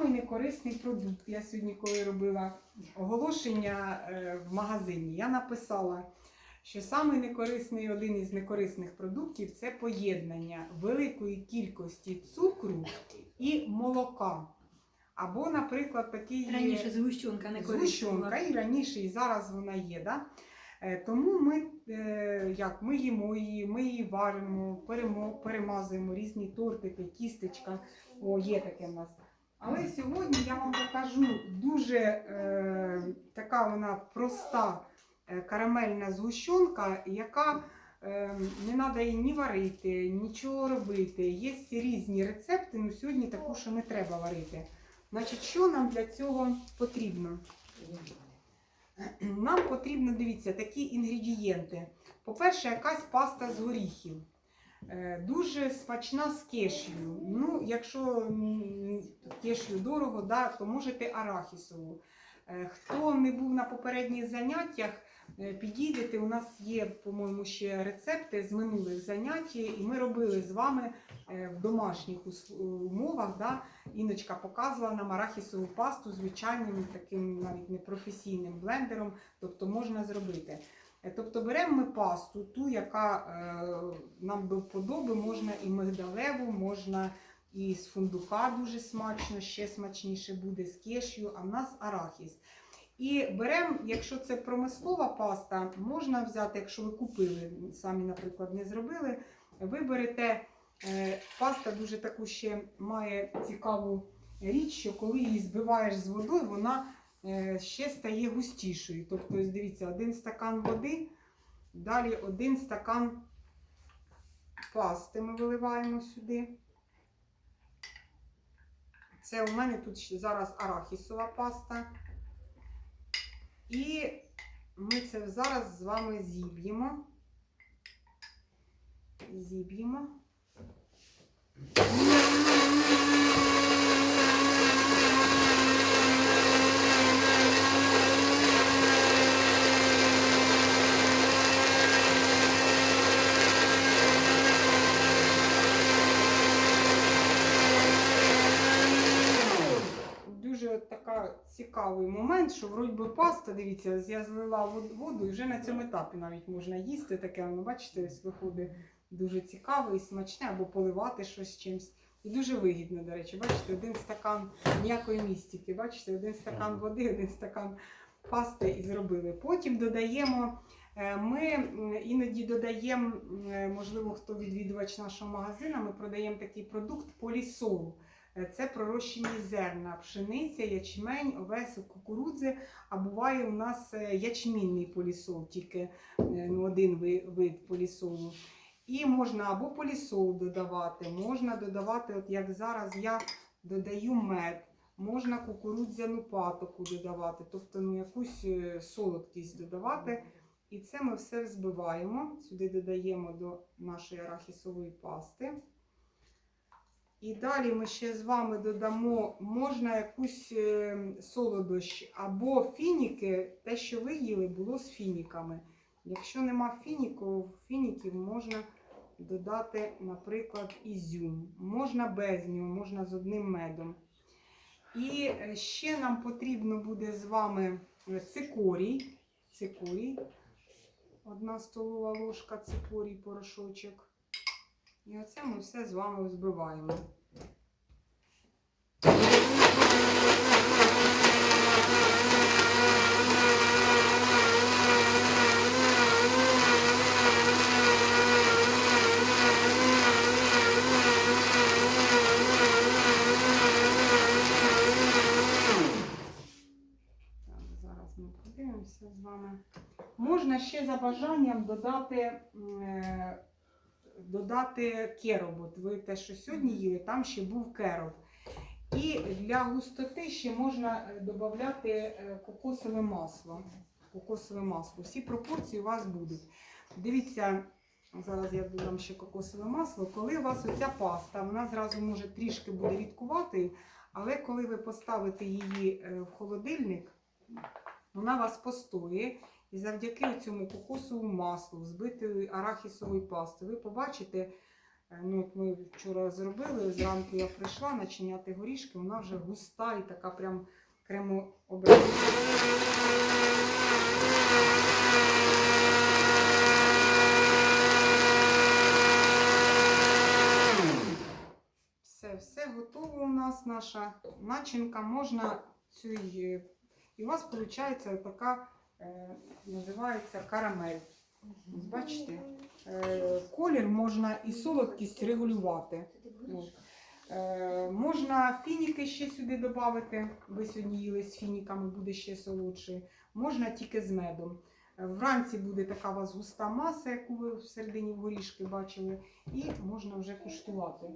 самий некорисний продукт. Я сьогодні, коли робила оголошення е, в магазині, я написала, що самий некорисний один із некорисних продуктів це поєднання великої кількості цукру і молока. Або, наприклад, такий Раніше згущенка не згущенка, і раніше, і зараз вона є. Да? Е, Тому ми, е, як, ми їмо її, ми її варимо, перемо, перемазуємо різні тортики, тістечка. О, є таке в нас. Але сьогодні я вам покажу дуже е, така вона проста е, карамельна згущенка, яка е, не треба її ні варити, нічого робити. Є різні рецепти, але сьогодні таку, що не треба варити. Значить, що нам для цього потрібно? Нам потрібно, дивіться, такі інгредієнти. По-перше, якась паста з горіхів. Е, Дуже смачна з кешю. Ну, якщо м, кешю дорого, да, то можете арахісову. Е, Хто не був на попередніх заняттях, е, підійдете. У нас є, по-моєму, ще рецепти з минулих занять, і ми робили з вами в домашніх умовах. Да, Іночка показувала нам арахісову пасту звичайним таким навіть непрофесійним блендером, тобто можна зробити. Е, Тобто беремо ми пасту, ту, яка е, нам до вподоби, можна і мигдалеву, можна і з фундука дуже смачно, ще смачніше буде з кешю, а в нас арахіс. І беремо, якщо це промислова паста, можна взяти, якщо ви купили, самі, наприклад, не зробили, ви берете е, паста дуже таку ще має цікаву річ, що коли її збиваєш з водою, вона ще стає густішою. Тобто, ось дивіться, один стакан води, далі один стакан пасти ми виливаємо сюди. Це у мене тут зараз арахісова паста. І ми це зараз з вами зіб'ємо. Зіб'ємо. Дуже така цікавий момент, що вроді би паста, дивіться, я злила воду і вже на цьому етапі навіть можна їсти. Таке, ну, бачите, ось виходить дуже цікаве і смачне, або поливати щось чимось. І дуже вигідно, до речі, бачите, один стакан ніякої містики, бачите, один стакан води, один стакан пасти і зробили. Потім додаємо, е, ми іноді додаємо, е, можливо, хто відвідувач нашого магазину, ми продаємо такий продукт полісол. Е, Це пророщені зерна, пшениця, ячмень, овес, кукурудзи. А буває у нас е, ячмінний полісол, тільки е, ну, один вид полісолу. І можна або полісол додавати, можна додавати, от як зараз я додаю мед, можна кукурудзяну патоку додавати, тобто ну, якусь солодкість додавати. І це ми все взбиваємо. Сюди додаємо до нашої арахісової пасти. І далі ми ще з вами додамо, можна якусь е, солодощ або фініки, те, що ви їли, було з фініками. Якщо нема фініку, фініків можна додати, наприклад, ізюм. Можна без нього, можна з одним медом. І е, ще нам потрібно буде з вами е, цикорій. Цикорій. Одна столова ложка цикорій, порошочок. І оце ми все з вами збиваємо. З вами. Можна ще за бажанням додати, е, додати кероб. От ви те, що сьогодні їли, там ще був кероб. І для густоти ще можна е, додати е, кокосове масло. Кокосове масло. Всі пропорції у вас будуть. Дивіться, зараз я додам ще кокосове масло. Коли у вас оця паста, вона зразу може трішки буде рідкуватою, але коли ви поставите її е, в холодильник, вона вас постоє. І завдяки цьому кокосовому маслу, збитої арахісової пасти, ви побачите, Е, Ну, от ми вчора зробили, зранку я прийшла начиняти горішки, вона вже густа і така прям кремообразна. Все, все готово у нас, наша начинка. Можна цю і у вас виходить така е, називається карамель. Бачите? Е, колір можна і солодкість регулювати. Е, можна фініки ще сюди додати. Ви сьогодні їли з фініками, буде ще солодше. Можна тільки з медом. Е, Вранці буде така у вас густа маса, яку ви в горішки бачили, і можна вже куштувати.